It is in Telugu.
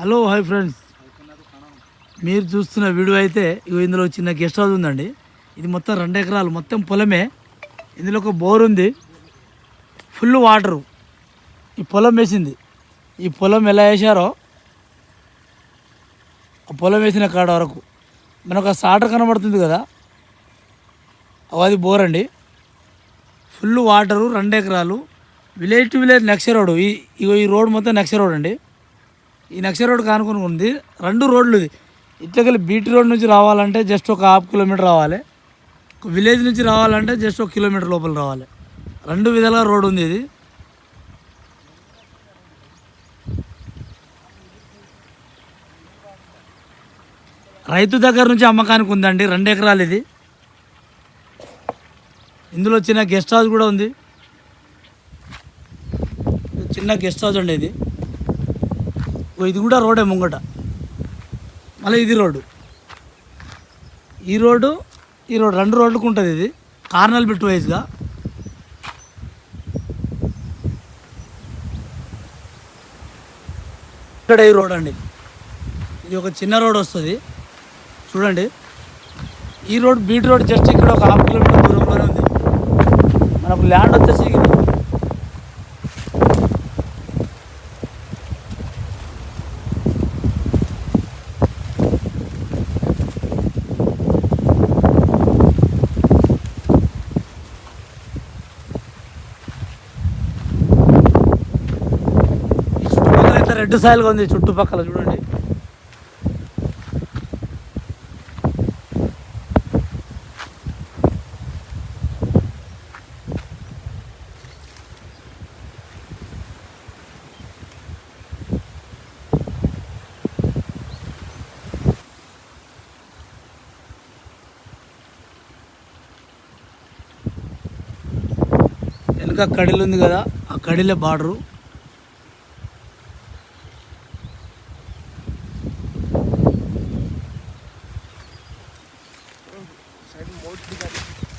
Hello hi friends. మీరు చూస్తున్న వీడియో అయితే ఇగో ఇందులో చిన్న గెస్ట్ హౌస్ ఉందండి. ఇది మొత్తం రెండు ఎకరాలు మొత్తం పొలమే. ఇందులో ఒక బోర్ ఉంది. ఫుల్ వాటరు ఈ పొలం వేసింది. ఈ పొలం ఎలా వేసారో ఆ పొలం వేసిన కాడ వరకు. మనకు ఆ సాటర్ కనబడుతుంది కదా? అవి అది బోర్ అండి. ఫుల్ వాటరు రెండు ఎకరాలు. Village to village next road ఈ ఈ రోడ్ మొత్తం నెక్స్ట్ రోడ్ అండి. ఈ నక్ష రోడ్ కానుకొని ఉంది. రెండు రోడ్లు. ఇది ఇట్లకెళ్ళి బీటీ రోడ్ నుంచి రావాలంటే జస్ట్ ఒక హాఫ్ కిలోమీటర్ రావాలి. ఒక విలేజ్ నుంచి రావాలంటే జస్ట్ ఒక కిలోమీటర్ లోపల రావాలి. రెండు విధాలుగా రోడ్ ఉంది ఇది. రైతు దగ్గర నుంచి అమ్మకానికి ఉందండి. రెండు ఎకరాలు ఇది. ఇందులో చిన్న గెస్ట్ హౌస్ కూడా ఉంది. చిన్న గెస్ట్ హౌస్ అండి ఇది ఓ ఇది కూడా రోడే ముంగట. మళ్ళీ ఇది రోడ్డు. ఈ రోడ్డు ఈ రోడ్డు రెండు రోడ్లకు ఉంటుంది ఇది. కార్నల్ బిట్ వైజ్గా. ఇక్కడ ఈ రోడ్ అండి. ఇది ఒక చిన్న రోడ్ వస్తుంది. చూడండి. ఈ రోడ్ బీట్ రోడ్ జస్ట్ ఇక్కడ ఒక హాఫ్ కిలోమీటర్ దూరంలోనే ఉంది. మనకు ల్యాండ్ వచ్చేసి ఇది ఈ చుట్టుపక్కల అయితే రెడ్ సాయిల్గా ఉంది చుట్టుపక్కల చూడండి. వెనక కడిలు ఉంది కదా ఆ కడిలే బార్డరు. साइड में बहुत भी गाड़ी